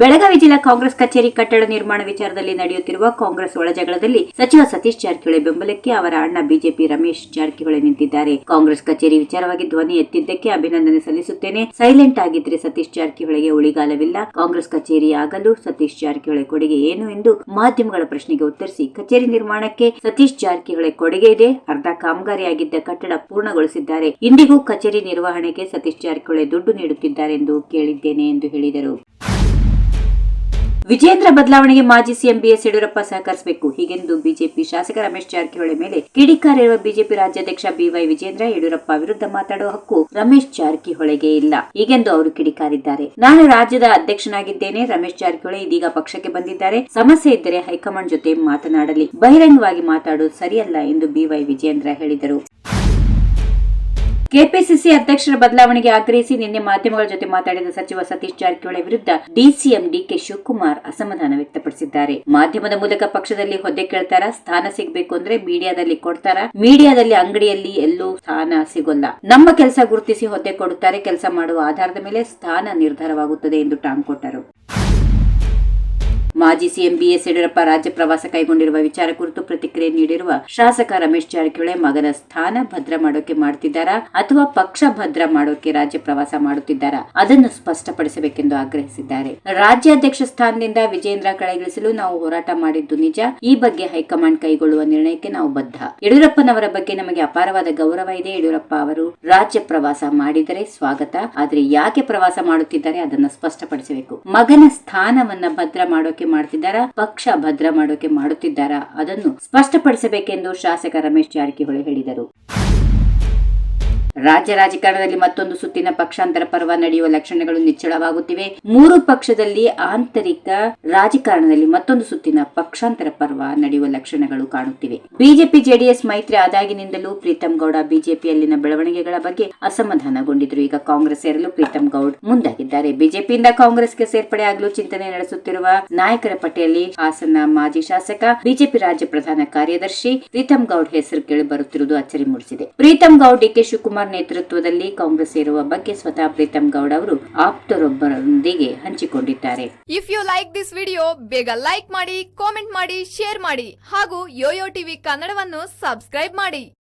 ಬೆಳಗಾವಿ ಜಿಲ್ಲಾ ಕಾಂಗ್ರೆಸ್ ಕಚೇರಿ ಕಟ್ಟಡ ನಿರ್ಮಾಣ ವಿಚಾರದಲ್ಲಿ ನಡೆಯುತ್ತಿರುವ ಕಾಂಗ್ರೆಸ್ ಒಳಜಗಳದಲ್ಲಿ ಸಚಿವ ಸತೀಶ್ ಜಾರಕಿಹೊಳಿ ಬೆಂಬಲಕ್ಕೆ ಅವರ ಅಣ್ಣ ಬಿಜೆಪಿ ರಮೇಶ್ ಜಾರಕಿಹೊಳಿ ನಿಂತಿದ್ದಾರೆ. ಕಾಂಗ್ರೆಸ್ ಕಚೇರಿ ವಿಚಾರವಾಗಿ ಧ್ವನಿ ಎತ್ತಿದ್ದಕ್ಕೆ ಅಭಿನಂದನೆ ಸಲ್ಲಿಸುತ್ತೇನೆ. ಸೈಲೆಂಟ್ ಆಗಿದ್ರೆ ಸತೀಶ್ ಜಾರಕಿಹೊಳಿಗೆ ಉಳಿಗಾಲವಿಲ್ಲ. ಕಾಂಗ್ರೆಸ್ ಕಚೇರಿ ಆಗಲು ಸತೀಶ್ ಜಾರಕಿಹೊಳಿ ಕೊಡುಗೆ ಏನು ಎಂದು ಮಾಧ್ಯಮಗಳ ಪ್ರಶ್ನೆಗೆ ಉತ್ತರಿಸಿ ಕಚೇರಿ ನಿರ್ಮಾಣಕ್ಕೆ ಸತೀಶ್ ಜಾರಕಿಹೊಳಿ ಕೊಡುಗೆ ಇದೆ. ಅರ್ಧ ಕಾಮಗಾರಿಯಾಗಿದ್ದ ಕಟ್ಟಡ ಪೂರ್ಣಗೊಳಿಸಿದ್ದಾರೆ. ಇಂದಿಗೂ ಕಚೇರಿ ನಿರ್ವಹಣೆಗೆ ಸತೀಶ್ ಜಾರಕಿಹೊಳಿ ದುಡ್ಡು ನೀಡುತ್ತಿದ್ದಾರೆ ಎಂದು ಕೇಳಿದ್ದೇನೆ ಎಂದು ಹೇಳಿದರು. ವಿಜೇಂದ್ರ ಬದಲಾವಣೆಗೆ ಮಾಜಿ ಸಿಎಂ ಬಿಎಸ್ ಯಡಿಯೂರಪ್ಪ ಸಹಕರಿಸಬೇಕು. ಹೀಗೆಂದು ಬಿಜೆಪಿ ಶಾಸಕ ರಮೇಶ್ ಜಾರಕಿಹೊಳಿ ಮೇಲೆ ಕಿಡಿಕಾರಿರುವ ಬಿಜೆಪಿ ರಾಜ್ಯಾಧ್ಯಕ್ಷ ಬಿವೈ ವಿಜೇಂದ್ರ ಯಡಿಯೂರಪ್ಪ ವಿರುದ್ಧ ಮಾತಾಡುವ ಹಕ್ಕು ರಮೇಶ್ ಜಾರಕಿಹೊಳಿಗೆ ಇಲ್ಲ. ಹೀಗೆಂದು ಅವರು ಕಿಡಿಕಾರಿದ್ದಾರೆ ನಾನು ರಾಜ್ಯದ ಅಧ್ಯಕ್ಷನಾಗಿದ್ದೇನೆ. ರಮೇಶ್ ಜಾರಕಿಹೊಳಿ ಇದೀಗ ಪಕ್ಷಕ್ಕೆ ಬಂದಿದ್ದಾರೆ. ಸಮಸ್ಯೆ ಇದ್ದರೆ ಹೈಕಮಾಂಡ್ ಜೊತೆ ಮಾತನಾಡಲಿ. ಬಹಿರಂಗವಾಗಿ ಮಾತಾಡುವುದು ಸರಿಯಲ್ಲ ಎಂದು ಬಿವೈ ವಿಜೇಂದ್ರ ಹೇಳಿದರು. ಕೆಪಿಸಿಸಿ ಅಧ್ಯಕ್ಷರ ಬದಲಾವಣೆಗೆ ಆಗ್ರಹಿಸಿ ನಿನ್ನೆ ಮಾಧ್ಯಮಗಳ ಜೊತೆ ಮಾತಾಡಿದ ಸಚಿವ ಸತೀಶ್ ಜಾರಕಿಹೊಳಿ ವಿರುದ್ಧ ಡಿಸಿಎಂ ಡಿಕೆ ಶಿವಕುಮಾರ್ ಅಸಮಾಧಾನ ವ್ಯಕ್ತಪಡಿಸಿದ್ದಾರೆ. ಮಾಧ್ಯಮದ ಮೂಲಕ ಪಕ್ಷದಲ್ಲಿ ಹುದ್ದೆ ಕೇಳ್ತಾರ? ಸ್ಥಾನ ಸಿಗಬೇಕು ಅಂದ್ರೆ ಮೀಡಿಯಾದಲ್ಲಿ ಕೊಡ್ತಾರ? ಮೀಡಿಯಾದಲ್ಲಿ ಅಂಗಡಿಯಲ್ಲಿ ಎಲ್ಲೂ ಸ್ಥಾನ ಸಿಗೋಲ್ಲ. ನಮ್ಮ ಕೆಲಸ ಗುರುತಿಸಿ ಹುದ್ದೆ ಕೊಡುತ್ತಾರೆ. ಕೆಲಸ ಮಾಡುವ ಆಧಾರದ ಮೇಲೆ ಸ್ಥಾನ ನಿರ್ಧಾರವಾಗುತ್ತದೆ ಎಂದು ಟಾಂಗ್ ಕೊಟ್ಟರು ಮಾಜಿ ಸಿಎಂ ಬಿಎಸ್ ಯಡಿಯೂರಪ್ಪ ರಾಜ್ಯ ಪ್ರವಾಸ ಕೈಗೊಂಡಿರುವ ವಿಚಾರ ಕುರಿತು ಪ್ರತಿಕ್ರಿಯೆ ನೀಡಿರುವ ಶಾಸಕ ರಮೇಶ್ ಜಾರಕಿಹೊಳಿ ಮಗನ ಸ್ಥಾನ ಭದ್ರ ಮಾಡೋಕೆ ಮಾಡ್ತಿದ್ದಾರಾ ಅಥವಾ ಪಕ್ಷ ಭದ್ರ ಮಾಡೋಕೆ ರಾಜ್ಯ ಪ್ರವಾಸ ಮಾಡುತ್ತಿದ್ದಾರಾ ಅದನ್ನು ಸ್ಪಷ್ಟಪಡಿಸಬೇಕೆಂದು ಆಗ್ರಹಿಸಿದ್ದಾರೆ. ರಾಜ್ಯಾಧ್ಯಕ್ಷ ಸ್ಥಾನದಿಂದ ವಿಜೇಂದ್ರ ಕಳೆಗಿಳಿಸಲು ನಾವು ಹೋರಾಟ ಮಾಡಿದ್ದು ನಿಜ. ಈ ಬಗ್ಗೆ ಹೈಕಮಾಂಡ್ ಕೈಗೊಳ್ಳುವ ನಿರ್ಣಯಕ್ಕೆ ನಾವು ಬದ್ಧ. ಯಡಿಯೂರಪ್ಪನವರ ಬಗ್ಗೆ ನಮಗೆ ಅಪಾರವಾದ ಗೌರವ ಇದೆ. ಯಡಿಯೂರಪ್ಪ ಅವರು ರಾಜ್ಯ ಪ್ರವಾಸ ಮಾಡಿದರೆ ಸ್ವಾಗತ. ಆದ್ರೆ ಯಾಕೆ ಪ್ರವಾಸ ಮಾಡುತ್ತಿದ್ದಾರೆ ಅದನ್ನು ಸ್ಪಷ್ಟಪಡಿಸಬೇಕು. ಮಗನ ಸ್ಥಾನವನ್ನ ಭದ್ರ ಮಾಡೋಕೆ ಮಾಡ್ತಿದ್ದಾರಾ? ಪಕ್ಷ ಭದ್ರ ಮಾಡೋಕೆ ಮಾಡುತ್ತಿದ್ದಾರಾ? ಅದನ್ನು ಸ್ಪಷ್ಟಪಡಿಸಬೇಕೆಂದು ಶಾಸಕ ರಮೇಶ್ ಜಾರಕಿಹೊಳಿ ಹೇಳಿದರು. ರಾಜ್ಯ ರಾಜಕಾರಣದಲ್ಲಿ ಮತ್ತೊಂದು ಸುತ್ತಿನ ಪಕ್ಷಾಂತರ ಪರ್ವ ನಡೆಯುವ ಲಕ್ಷಣಗಳು ನಿಚ್ಚಳವಾಗುತ್ತಿವೆ. ಮೂರು ಪಕ್ಷದಲ್ಲಿ ಆಂತರಿಕ ರಾಜಕಾರಣದಲ್ಲಿ ಮತ್ತೊಂದು ಸುತ್ತಿನ ಪಕ್ಷಾಂತರ ಪರ್ವ ನಡೆಯುವ ಲಕ್ಷಣಗಳು ಕಾಣುತ್ತಿವೆ. ಬಿಜೆಪಿ, ಜೆಡಿಎಸ್ ಮೈತ್ರಿ ಆದಾಗಿನಿಂದಲೂ ಪ್ರೀತಂ ಗೌಡ ಬಿಜೆಪಿಯಲ್ಲಿನ ಬೆಳವಣಿಗೆಗಳ ಬಗ್ಗೆ ಅಸಮಾಧಾನಗೊಂಡಿದ್ರು. ಈಗ ಕಾಂಗ್ರೆಸ್ ಸೇರಲು ಪ್ರೀತಂ ಗೌಡ್ ಮುಂದಾಗಿದ್ದಾರೆ. ಬಿಜೆಪಿಯಿಂದ ಕಾಂಗ್ರೆಸ್ಗೆ ಸೇರ್ಪಡೆಯಾಗಲು ಚಿಂತನೆ ನಡೆಸುತ್ತಿರುವ ನಾಯಕರ ಪಟ್ಟಿಯಲ್ಲಿ ಹಾಸನ ಮಾಜಿ ಶಾಸಕ, ಬಿಜೆಪಿ ರಾಜ್ಯ ಪ್ರಧಾನ ಕಾರ್ಯದರ್ಶಿ ಪ್ರೀತಂ ಗೌಡ್ ಹೆಸರು ಕೇಳಿ ಬರುತ್ತಿರುವುದು ಅಚ್ಚರಿ ಮೂಡಿಸಿದೆ. ಪ್ರೀತಂ ಗೌಡ್ ಡಿಕೆ ಶಿವಕುಮಾರ್ ನೇತೃತ್ವದಲ್ಲಿ ಕಾಂಗ್ರೆಸ್ ಸೇರುವ ಬಗ್ಗೆ ಸ್ವತಃ ಪ್ರೀತಮ್ ಗೌಡ ಅವರು ಆಪ್ತರೊಬ್ಬರೊಂದಿಗೆ ಹಂಚಿಕೊಂಡಿದ್ದಾರೆ. If you like this video ಬೇಗ ಲೈಕ್ ಮಾಡಿ ಕಾಮೆಂಟ್ ಮಾಡಿ ಶೇರ್ ಮಾಡಿ ಹಾಗೂ ಯೋಯೋ ಟಿವಿ ಕನ್ನಡವನ್ನು ಸಬ್ಸ್ಕ್ರೈಬ್ ಮಾಡಿ.